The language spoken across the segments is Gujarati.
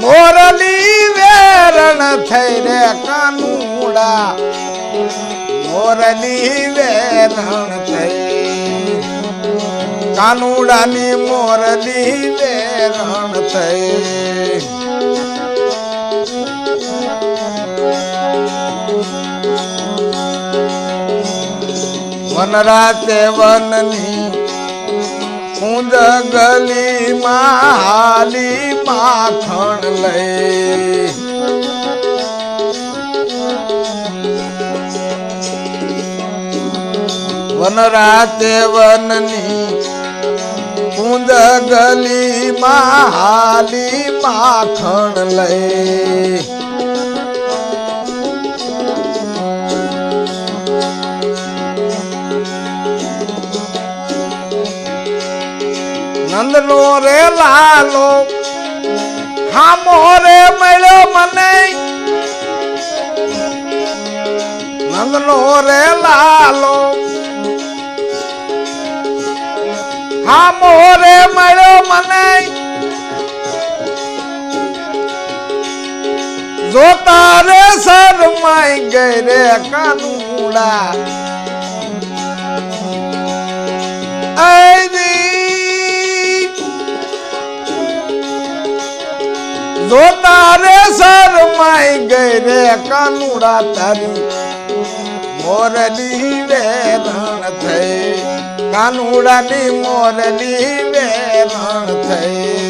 મોરલી વેરણ થઈ રે કાનુડા. મોરલી વેરણ થઈ કાનુડાની મોરલી વેરણ થઈ વનરાતે વનની કુંજ ગલી માં હાલી માખણ લઈ. વનરાતે વનની કુંજ ગલી માં માખણ લઈ. નંદનો રે લાલો. હામો રે મળ્યો મને. નંદનો રે લાલો. હામો રે મળ્યો મને. જોતા રે શરમાઈ ગઈ રે કાનુડા. જોતા રે શરમાઈ ગઈ રે કાનુડા તારી. મોરલી વેરણ થઈ. કાનુડાની મોરલી વેરણ થઈ.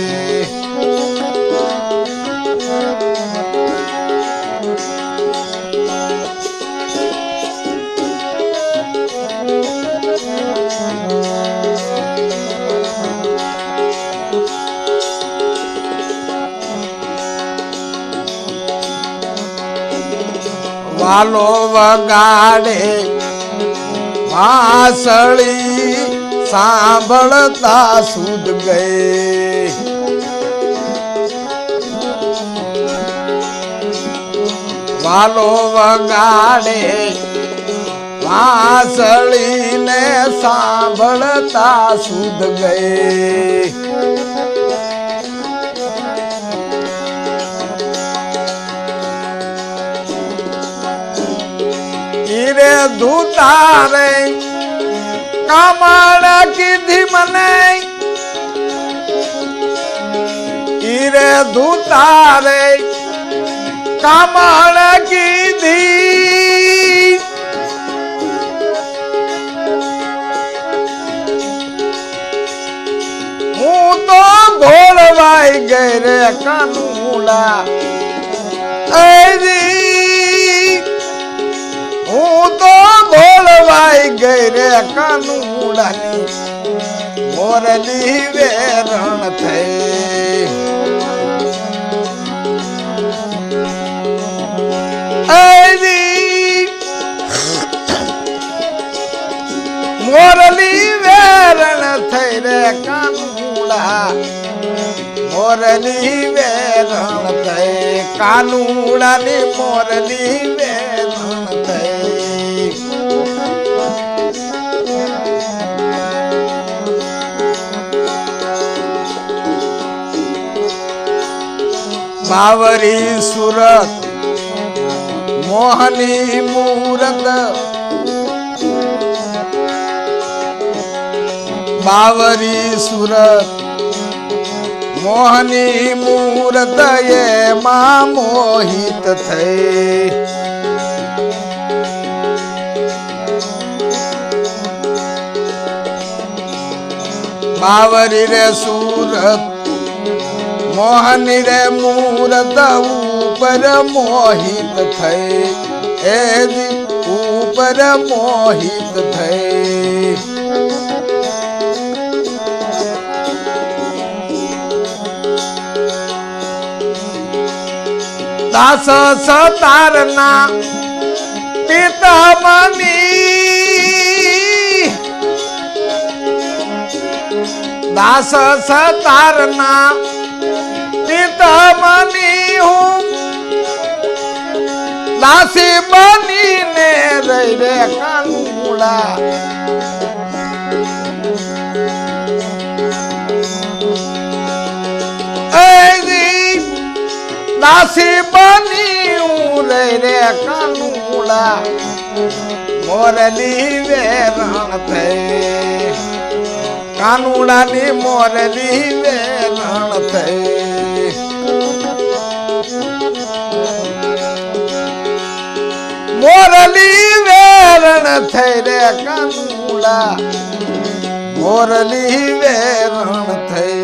વાલો વગાડે વાસળી સાંભળતા સુદ ગઈ વાલો વગાડે વાસળીને સાંભળતા સુદ ગઈ હીરે ધૂતારે કામણ કીધી મને. ઈરે ધૂતા રે કામણ કીધી. હું તો ઘોળવાઈ ગઈ રે કાનુડા. ગઈ રે કાનુડાની મોરલી વેરણ થઈ. મોરલી વેરણ થઈ રે કાનુડા મોરલી વેરણ થઈ. કાનુડાની મોરલી બાવરી સુરત મોહની મૂરત. બાવરી સુરત મોહની મૂરત એમાં મોહિત થઈ. બાવરી રે સુરત મોહની રે મૂરત ઉપર મોહિત થઈ. એ દી ઉપર મોહિત થઈ. દાસ સતારના પિતામની દાસ સતારના પિતા મની હું. દાસી બનીને રહી રે કાનુડા. દાસી બની હું રહી રે કાનુડા. મોરલી વેરણ થઈ. કાનુડાની મોરલી વેલણ થઈ. મોરલી વેરણ થઈ રે કાનુડા. મોરલી વેરણ થઈ.